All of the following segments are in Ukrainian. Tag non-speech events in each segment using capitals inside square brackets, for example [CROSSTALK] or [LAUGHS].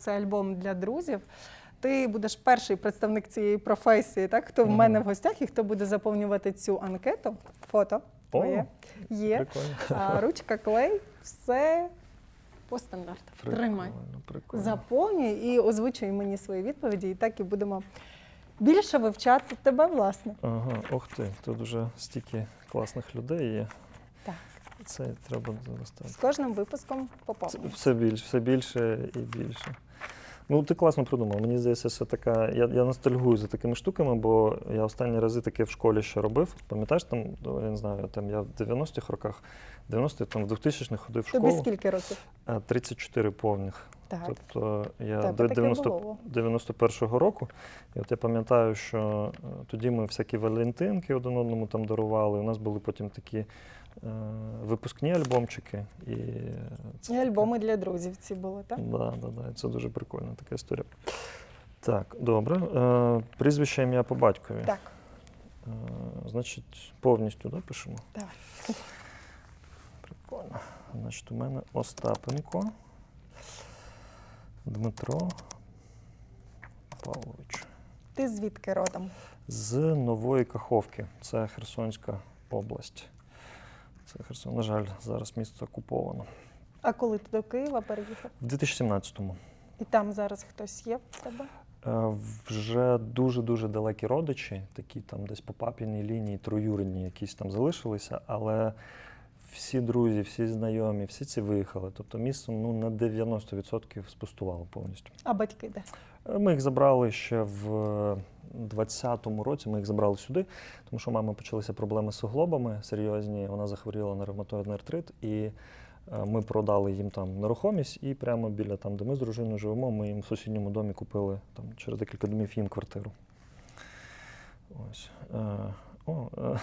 Це альбом для друзів. Ти будеш перший представник цієї професії, так? Хто в мене в гостях і хто буде заповнювати цю анкету. Фото твоє є. Прикольно. А, ручка, клей, все по стандарту. Тримай. Прикольно. Заповнюй і озвучуй мені свої відповіді, і так і будемо більше вивчати тебе, власне. Ага, ох ти, тут вже стільки класних людей є. Так. Це треба достати. З кожним випуском поповнюй. Все більше, все більше і більше. Ну, ти класно придумав. Мені здається, що така. Я, я ностальгую за такими штуками, бо я останні рази таке в школі ще робив. Пам'ятаєш, там, ну, я не знаю, там я в 90-х роках, 90-х, там в 2000-х ходив в Тобі школу. скільки років? а, 34 повних. Так. Тобто я Тебе до 90, 91-го року. І от я пам'ятаю, що е, тоді ми всякі валентинки один одному там дарували. У нас були потім такі е, випускні альбомчики. І, е, це І альбоми для друзів ці були, так? Да, да, да. Це дуже прикольна така історія. Так, добре. Е, прізвище ім'я по батькові. Так. Е, значить, повністю да, пишемо. Давай. Прикольно. Значить, у мене Остапенко Дмитро Павлович. Ти звідки родом? З Нової Каховки. Це Херсонська область. Це Херсон. На жаль, зараз місто окуповано. А коли ти до Києва переїхав? В 2017-му. І там зараз хтось є в тебе? Е, Вже дуже-дуже далекі родичі, такі там десь по папіній лінії, троюрні, якісь там залишилися, але всі друзі, всі знайомі, всі ці виїхали. Тобто місто ну, на 90% спустувало повністю. А батьки де? Е, Ми їх забрали ще в 20-му році. Ми їх забрали сюди, тому що у мами почалися проблеми з суглобами серйозні. Вона захворіла на ревматоїдний артрит, і е, ми продали їм там нерухомість. І прямо біля там, де ми з дружиною живемо, ми їм в сусідньому домі купили там через декілька домів їм квартиру. Ось. Е, О, е,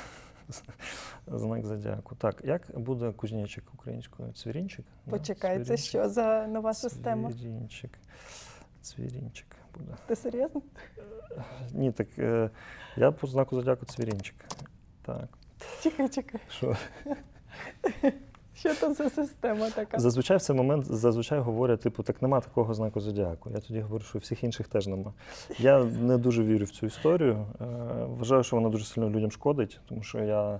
знак зодіаку. Так, як буде кузнечик українською? Цвірінчик? Почекайте, Почекай, це цвірінчик. що за нова система? Цвірінчик. Цвірінчик буде. Ти серйозно? Ні, так е, я по знаку зодіаку цвірінчик. Так. Чекай, чекай. Що? [LAUGHS] Що то за система така? Зазвичай в цей момент зазвичай говорять, типу, так нема такого знаку зодіаку. Я тоді говорю, що всіх інших теж нема. Я не дуже вірю в цю історію. Е, вважаю, що вона дуже сильно людям шкодить, тому що я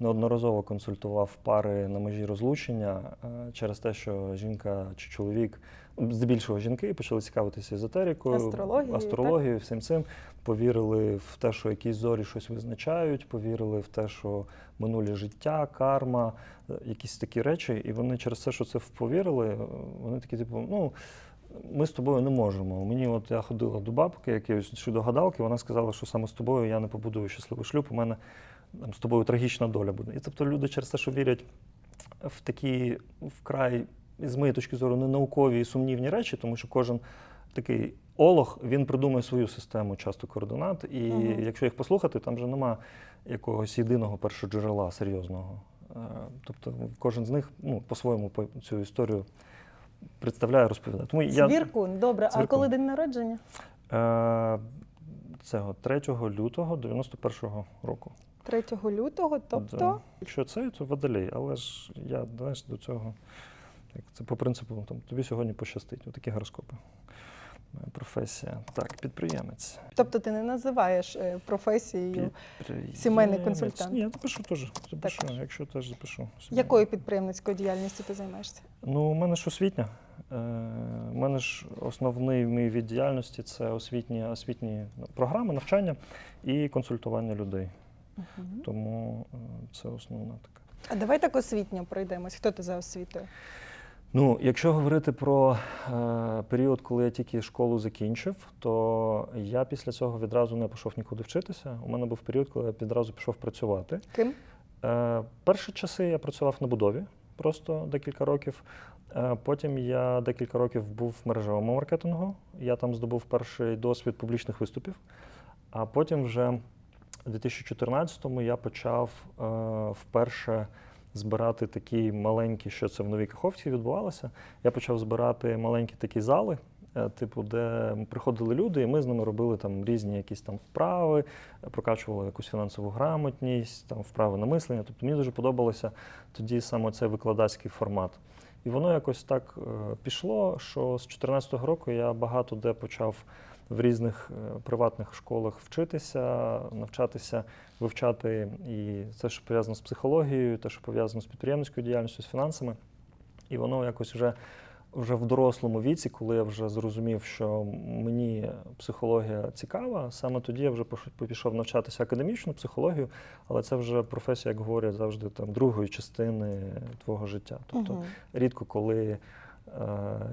неодноразово консультував пари на межі розлучення е, через те, що жінка чи чоловік, здебільшого жінки, почали цікавитися езотерикою, Астрологією, астрологією, всім цим. Повірили в те, що якісь зорі щось визначають, повірили в те, що минулі життя, карма, е, якісь такі речі. І вони через те, що це повірили, е, вони такі, типу, ну. Ми з тобою не можемо. Мені, от я ходила до бабки, якоїсь чи до гадалки, вона сказала, що саме з тобою я не побудую щасливий шлюб, у мене з тобою трагічна доля буде. І тобто люди через те, що вірять в такі вкрай, з моєї точки зору, не наукові і сумнівні речі, тому що кожен такий олог він придумує свою систему часто координат. І Мгм. якщо їх послухати, там вже нема якогось єдиного першоджерела серйозного. Е, Тобто кожен з них ну, по-своєму цю історію представляє, розповідає. Тому я Цвіркун, добре. А коли день народження? е, цього 3 лютого 91-го року. 3 лютого, тобто Да. Якщо це, то водолей, але ж я знаєш, до цього. Як це по принципу, там, тобі сьогодні пощастить. Отакі гороскопи. Моя професія. Так, підприємець. Тобто ти не називаєш е, професією. Сімейний консультант. Ні, я запишу теж. Запишу, Також. якщо теж запишу. Якою підприємницькою діяльністю ти займаєшся? Ну, у мене ж освітня. Е, У мене ж основний мій від діяльності це освітні, освітні програми, навчання і консультування людей. Мгм. Тому е, це основна така. А давай так освітньо пройдемось. Хто ти за освітою? Ну, якщо говорити про е, період, коли я тільки школу закінчив, то я після цього відразу не пішов нікуди вчитися. У мене був період, коли я відразу пішов працювати. Ким? Е, перші часи я працював на будові просто декілька років. Е, потім я декілька років був в мережевому маркетингу. Я там здобув перший досвід публічних виступів. А потім вже у 2014-му я почав е, вперше збирати такі маленькі, що це в Новій Каховці відбувалося. Я почав збирати маленькі такі зали, е, типу, де приходили люди, і ми з ними робили там різні якісь там вправи, прокачували якусь фінансову грамотність, там вправи на мислення. Тобто мені дуже подобалося тоді саме цей викладацький формат. І воно якось так е, пішло, що з 2014 року я багато де почав в різних е, приватних школах вчитися, навчатися, вивчати і те, що пов'язано з психологією, те, що пов'язано з підприємницькою діяльністю, з фінансами. І воно якось вже, вже в дорослому віці, коли я вже зрозумів, що мені психологія цікава, саме тоді я вже пішов навчатися академічну психологію, але це вже професія, як говорять, завжди там другої частини твого життя. Тобто Мгм. рідко коли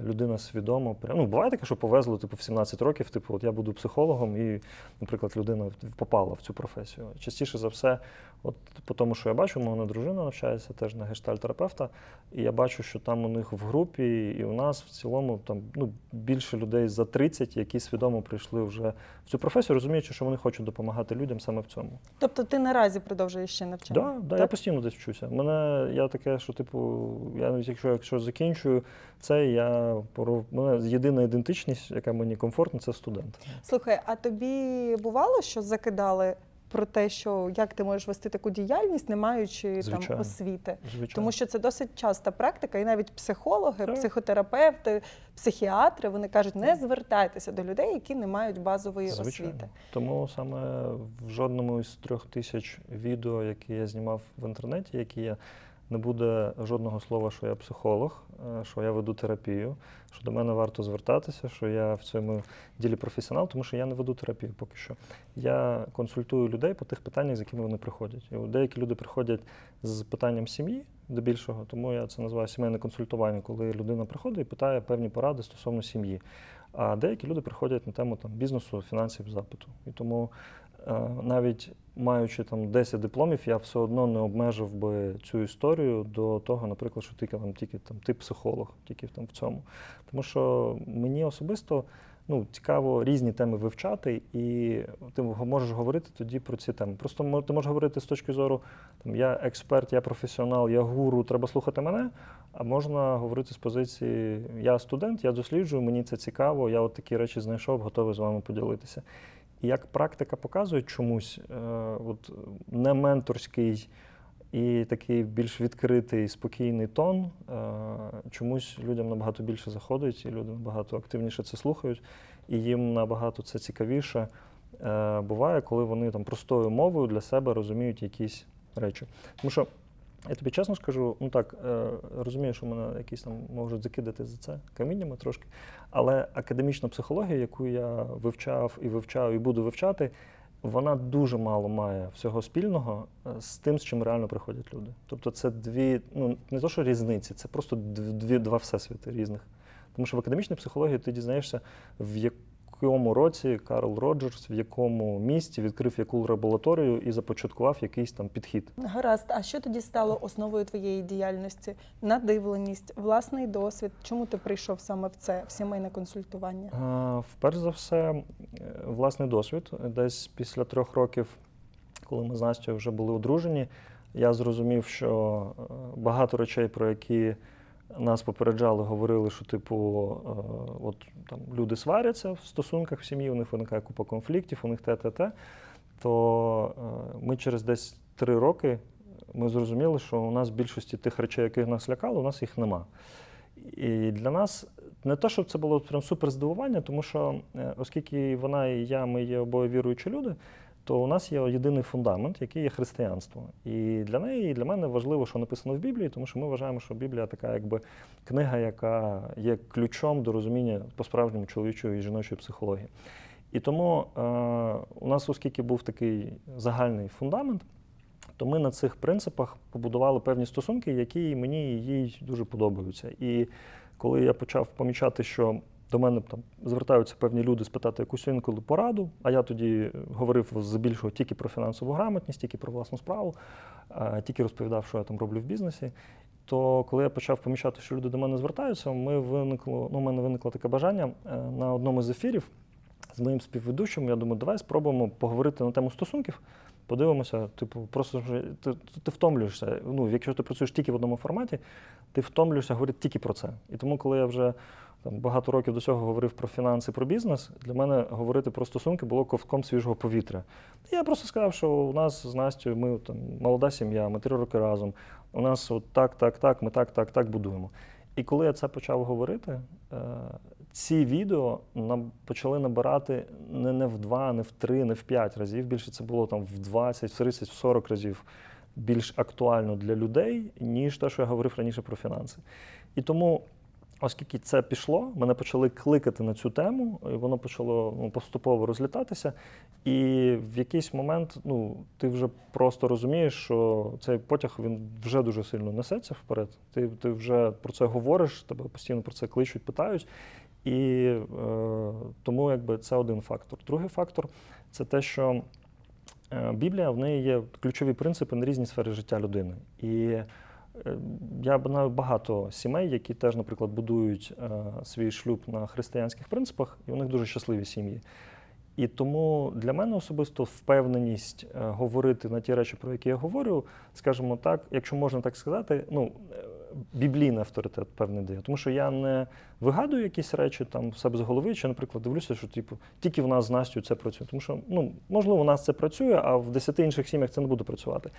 людина свідомо ну, буває таке, що повезло типу, в 17 років, типу, от я буду психологом, і, наприклад, людина попала в цю професію. Частіше за все, от по тому, що я бачу, мене дружина навчається теж на гештальтерапевта, і я бачу, що там у них в групі і у нас в цілому там ну, більше людей за 30, які свідомо прийшли вже в цю професію, розуміючи, що вони хочуть допомагати людям саме в цьому. Тобто ти наразі продовжуєш ще навчання? Да, да, я постійно десь вчуся. Мене я таке, що типу, я навіть якщо, якщо закінчую це, я пору- мене єдина ідентичність, яка мені комфортна, це студент. Слухай, а тобі бувало, що закидали про те, що як ти можеш вести таку діяльність, не маючи там освіти? Звичайно. Тому що це досить часта практика, і навіть психологи, Так. психотерапевти, психіатри вони кажуть, не звертайтеся до людей, які не мають базової Звичайно. освіти. Тому саме в жодному із трьох тисяч відео, які я знімав в інтернеті, які є, не буде жодного слова, що я психолог, е, що я веду терапію, що до мене варто звертатися, що я в цьому ділі професіонал, тому що я не веду терапію поки що. Я консультую людей по тих питаннях, з якими вони приходять. І деякі люди приходять з питанням сім'ї до більшого, тому я це називаю сімейне консультування, коли людина приходить і питає певні поради стосовно сім'ї. А деякі люди приходять на тему там, бізнесу, фінансів, запиту. І тому е, навіть маючи там 10 дипломів, я все одно не обмежив би цю історію до того, наприклад, що тільки там тільки там ти психолог, тільки там в цьому. Тому що мені особисто ну, цікаво різні теми вивчати, і ти можеш говорити тоді про ці теми. Просто ти можеш говорити з точки зору, там я експерт, я професіонал, я гуру, треба слухати мене. А можна говорити з позиції я студент, я досліджую, мені це цікаво, я от такі речі знайшов, готовий з вами поділитися. Як практика показує чомусь, е, от не менторський і такий більш відкритий, спокійний тон, е, чомусь людям набагато більше заходить, і люди набагато активніше це слухають, і їм набагато це цікавіше е, буває, коли вони там простою мовою для себе розуміють якісь речі. Тому що я тобі чесно скажу, ну так, розумію, що мене якісь там можуть закидати за це каміннями трошки. Але академічна психологія, яку я вивчав і вивчаю, і буду вивчати, вона дуже мало має всього спільного е, з тим, з чим реально приходять люди. Тобто це дві, ну не то, що різниці, це просто дв- дві, два всесвіти різних. Тому що в академічній психології ти дізнаєшся, в якому році Карл Роджерс, в якому місті відкрив яку лабораторію і започаткував якийсь там підхід. Гаразд, а що тоді стало основою твоєї діяльності? Надивленість, власний досвід. Чому ти прийшов саме в це, в сімейне консультування? А, Вперш за все, е, власний досвід. Десь після трьох років, коли ми з Настю вже були одружені, я зрозумів, що е, багато речей, про які нас попереджали, говорили, що типу, е, от там люди сваряться в стосунках в сім'ї, у них виникає купа конфліктів, у них те, те, те. То е, ми через десь три роки ми зрозуміли, що у нас більшості тих речей, які нас лякали, у нас їх нема. І для нас не те, щоб це було прям супер здивування, тому що е, оскільки вона і я, ми є обоє віруючі люди, то у нас є єдиний фундамент, який є християнство. І для неї, і для мене важливо, що написано в Біблії, тому що ми вважаємо, що Біблія така, якби книга, яка є ключом до розуміння по-справжньому чоловічої і жіночої психології. І тому е, у нас, оскільки був такий загальний фундамент, то ми на цих принципах побудували певні стосунки, які мені і їй дуже подобаються. І коли я почав помічати, що до мене там звертаються певні люди спитати якусь інколи пораду, а я тоді говорив здебільшого тільки про фінансову грамотність, тільки про власну справу, тільки розповідав, що я там роблю в бізнесі. То коли я почав помічати, що люди до мене звертаються, ми виникло, ну, у мене виникло таке бажання е, на одному з ефірів з моїм співведучим. Я думаю, давай спробуємо поговорити на тему стосунків. Подивимося, типу, просто ти, ти втомлюєшся. Ну, якщо ти працюєш тільки в одному форматі, ти втомлюєшся говорити тільки про це. І тому, коли я вже там, багато років до цього говорив про фінанси, про бізнес, для мене говорити про стосунки було ковтком свіжого повітря. Я просто сказав, що у нас з Настю, ми там молода сім'я, ми три роки разом. У нас от так, так, так, ми так, так, так будуємо. І коли я це почав говорити, е, ці відео почали набирати не, не в два, не в три, не в п'ять разів. Більше це було там в 20, в 30, в 40 разів більш актуально для людей, ніж те, що я говорив раніше про фінанси. І тому, оскільки це пішло, мене почали кликати на цю тему, і воно почало ну, поступово розлітатися. І в якийсь момент ну, ти вже просто розумієш, що цей потяг він вже дуже сильно несеться вперед. Ти, ти вже про це говориш, тебе постійно про це кличуть, питають. І е, тому якби це один фактор. Другий фактор це те, що е, Біблія в неї є ключові принципи на різні сфери життя людини. І я знаю багато сімей, які теж, наприклад, будують е, свій шлюб на християнських принципах, і у них дуже щасливі сім'ї. І тому для мене особисто впевненість е, говорити на ті речі, про які я говорю, скажімо так, якщо можна так сказати, ну е, біблійний авторитет певний дає. Тому що я не вигадую якісь речі там в себе з голови, чи, наприклад, дивлюся, що типу тільки в нас з Настю це працює. Тому що ну можливо, у нас це працює, а в десяти інших сім'ях це не буде працювати.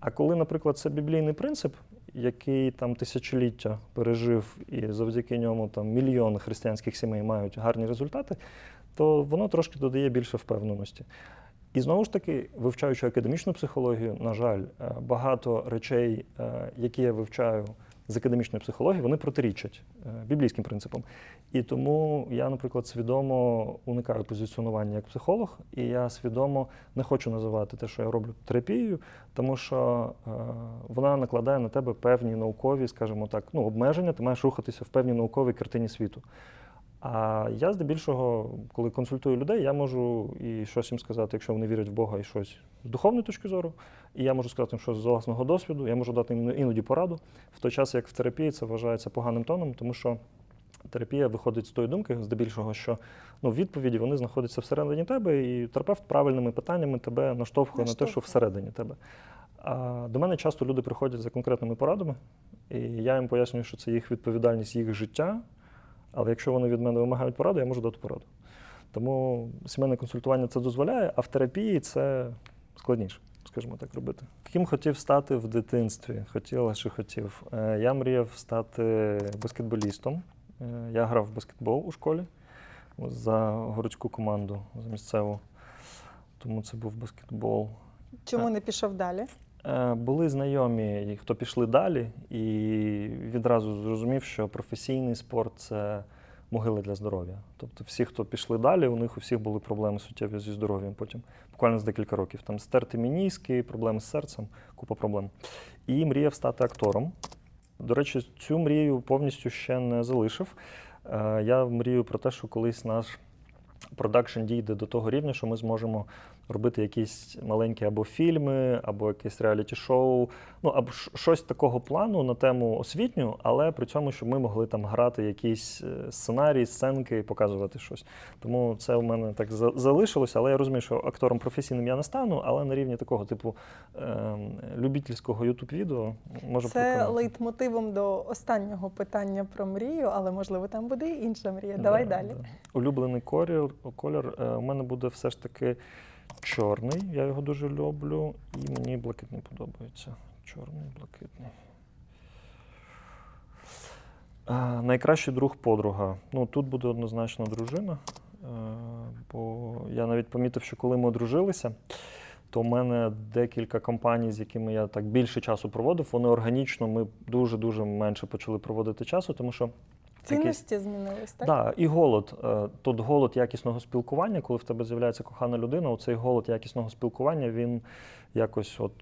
А коли, наприклад, це біблійний принцип, який там тисячоліття пережив, і завдяки ньому там мільйони християнських сімей мають гарні результати, то воно трошки додає більше впевненості. І знову ж таки, вивчаючи академічну психологію, на жаль, е, багато речей, е, які я вивчаю з академічної психології, вони протирічать е, біблійським принципам. І тому я, наприклад, свідомо уникаю позиціонування як психолог, і я свідомо не хочу називати те, що я роблю терапією, тому що е, вона накладає на тебе певні наукові, скажімо так, ну, обмеження, ти маєш рухатися в певній науковій картині світу. А я здебільшого, коли консультую людей, я можу і щось їм сказати, якщо вони вірять в Бога і щось з духовної точки зору, і я можу сказати їм щось з власного досвіду, я можу дати їм іноді пораду, в той час, як в терапії це вважається поганим тоном, тому що терапія виходить з тої думки, здебільшого, що ну, відповіді вони знаходяться всередині тебе, і терапевт правильними питаннями тебе наштовхує на те, що всередині тебе. А до мене часто люди приходять за конкретними порадами, і я їм пояснюю, що це їх відповідальність, їх життя. Але якщо вони від мене вимагають пораду, я можу дати пораду. Тому сімейне консультування це дозволяє, а в терапії це складніше, скажімо так, робити. Ким хотів стати в дитинстві? Хотіла чи хотів. Е, Я мріяв стати баскетболістом. Е, Я грав в баскетбол у школі за городську команду, за місцеву. Тому це був баскетбол. Чому не пішов далі? Е, Були знайомі, хто пішли далі, і відразу зрозумів, що професійний спорт це могила для здоров'я. Тобто, всі, хто пішли далі, у них у всіх були проблеми суттєві зі здоров'ям потім, буквально з декілька років. Там стерти мініски, проблеми з серцем, купа проблем. І мріяв стати актором. До речі, цю мрію повністю ще не залишив. Е, Я мрію про те, що колись наш продакшн дійде до того рівня, що ми зможемо робити якісь маленькі або фільми, або якесь реаліті-шоу, ну або щось такого плану на тему освітню, але при цьому, щоб ми могли там грати якісь е, сценарії, сценки, показувати щось. Тому це у мене так за- залишилося, але я розумію, що актором професійним я не стану, але на рівні такого типу ем, любительського ютуб-відео може Це проконати. лейтмотивом до останнього питання про мрію, але можливо там буде і інша мрія. Давай Да, далі. да. Улюблений колір, колір е, у мене буде все ж таки чорний. Я його дуже люблю. І мені блакитний подобається. Чорний, блакитний. Е, найкращий друг подруга. Ну, тут буде однозначно дружина. Е, бо я навіть помітив, що коли ми одружилися, то в мене декілька компаній, з якими я так більше часу проводив, вони органічно, ми дуже-дуже менше почали проводити часу, тому що якийсь- Цінності змінились, так? так, і голод. Е, Тут голод якісного спілкування, коли в тебе з'являється кохана людина, оцей голод якісного спілкування, він якось от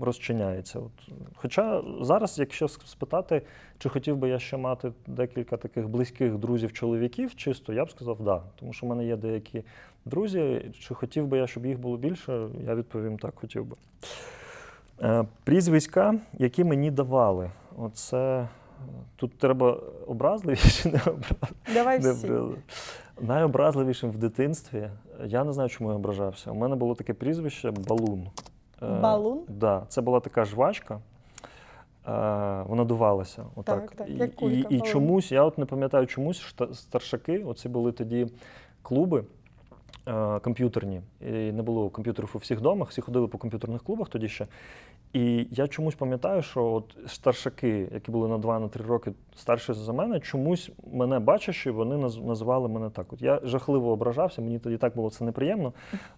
розчиняється. От. Хоча зараз, якщо спитати, чи хотів би я ще мати декілька таких близьких друзів-чоловіків, чисто, я б сказав, да. Тому що в мене є деякі друзі. Чи хотів би я, щоб їх було більше, я відповім так, хотів би. Е, Прізвиська, які мені давали. Оце тут треба образливі чи не образливі? Давай всі. Найобразливішим в дитинстві. Я не знаю, чому я ображався. У мене було таке прізвище Балун. Е, Балун? Да, це була така жвачка. Е, вона дувалася. Отак. Так, так, і, як кулька, і, і чомусь, я от не пам'ятаю чомусь, старшаки, оці були тоді клуби. Е, комп'ютерні. І не було комп'ютерів у всіх домах, всі ходили по комп'ютерних клубах тоді ще. І я чомусь пам'ятаю, що от старшаки, які були на 2-3 роки старші за мене, чомусь мене бачачи, вони називали мене так. От я жахливо ображався, мені тоді так було це неприємно,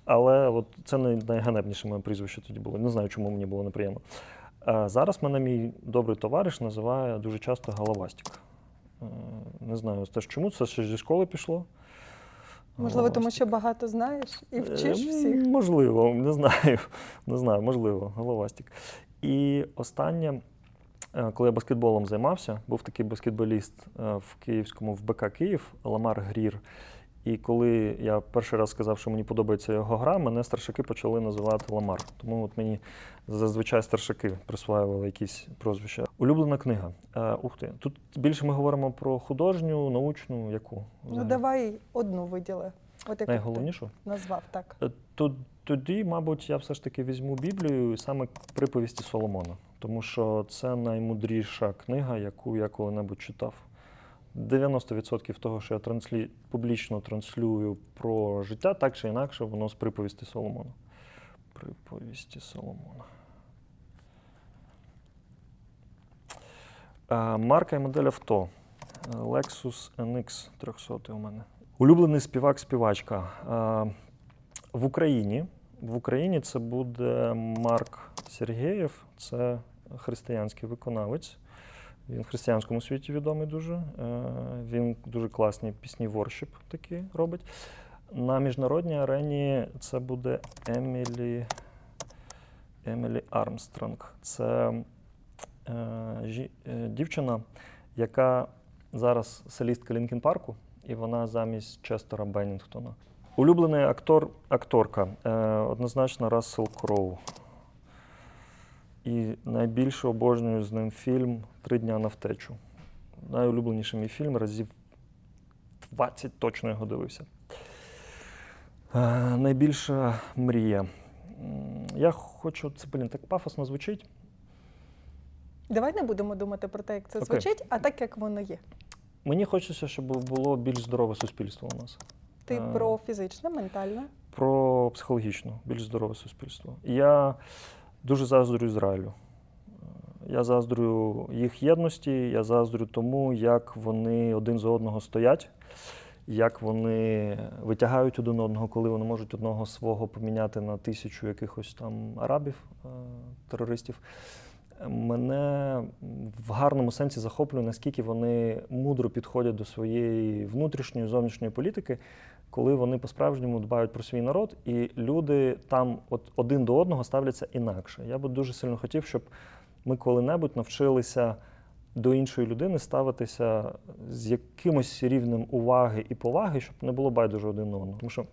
але от це най- найганебніше моє прізвище тоді було. Не знаю, чому мені було неприємно. А зараз мене мій добрий товариш називає дуже часто Головастік. Е, Не знаю теж чому, це ще зі школи пішло. Можливо, тому що багато знаєш і вчиш Е, всіх. Можливо, не знаю. [LAUGHS] Не знаю, можливо, головастік. І останнє, е, коли я баскетболом займався, був такий баскетболіст е, в Київському в БК Київ Ламар Грір. І коли я перший раз сказав, що мені подобається його гра, мене старшаки почали називати Ламар. Тому от мені зазвичай старшаки присваювали якісь прозвища. Улюблена книга. Е, ух ти. Тут більше ми говоримо про художню, научну, яку? Ну взагалі? давай одну виділи. От яку Найголовнішу. ти назвав так. Е, То, тоді, мабуть, я все ж таки візьму Біблію і саме приповісті Соломона, тому що це наймудріша книга, яку я коли-небудь читав. 90% того, що я транслі... публічно транслюю про життя, так чи інакше, воно з приповісті Соломона. Приповісті Соломона. Е, Марка і модель авто. Lexus NX 300 у мене. Улюблений співак-співачка. Е, В Україні. В Україні це буде Марк Сергєєв, це християнський виконавець. Він в християнському світі відомий дуже. Е, Він дуже класні пісні воршіп такі робить. На міжнародній арені це буде Емілі, Емілі Армстронг. Це е, е, дівчина, яка зараз солістка Лінкін Парку, і вона замість Честера Беннінгтона. Улюблений актор, акторка е, однозначно Рассел Кроу. І найбільше обожнюю з ним фільм Три дня на втечу. Найулюбленіший мій фільм разів 20 точно його дивився. Е, найбільша мрія. Я хочу, це блін, так пафосно звучить. Давай не будемо думати про те, як це Окей. звучить, а так як воно є. Мені хочеться, щоб було більш здорове суспільство у нас. Ти Е. про фізичне, ментальне. Про психологічно, більш здорове суспільство. Я дуже заздрю Ізраїлю. Е, Я заздрю їх єдності, я заздрю тому, як вони один за одного стоять, як вони витягають один одного, коли вони можуть одного свого поміняти на тисячу якихось там арабів, е, терористів. Мене в гарному сенсі захоплює, наскільки вони мудро підходять до своєї внутрішньої зовнішньої політики, коли вони по-справжньому дбають про свій народ, і люди там от один до одного ставляться інакше. Я би дуже сильно хотів, щоб ми коли-небудь навчилися до іншої людини ставитися з якимось рівнем уваги і поваги, щоб не було байдуже один на одного. Тому що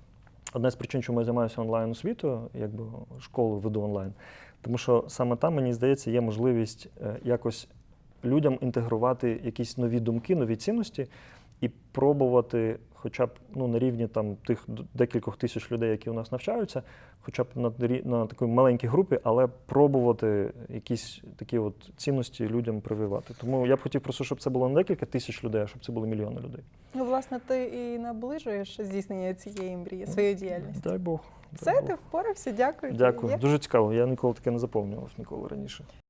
одна з причин, чому я займаюся онлайн освітою, якби школу веду онлайн, тому що саме там, мені здається, є можливість е, якось людям інтегрувати якісь нові думки, нові цінності і пробувати, хоча б ну, на рівні там, тих декількох тисяч людей, які у нас навчаються, хоча б на, рі- на такій маленькій групі, але пробувати якісь такі от цінності людям прививати. Тому я б хотів просто, щоб це було не декілька тисяч людей, а щоб це були мільйони людей. Ну, власне, ти і наближуєш здійснення цієї мрії, своєю діяльністю. Дай Бог. дай Все, ти впорався, дякую. Дякую. Дуже цікаво. Я ніколи таке не заповнював ніколи раніше.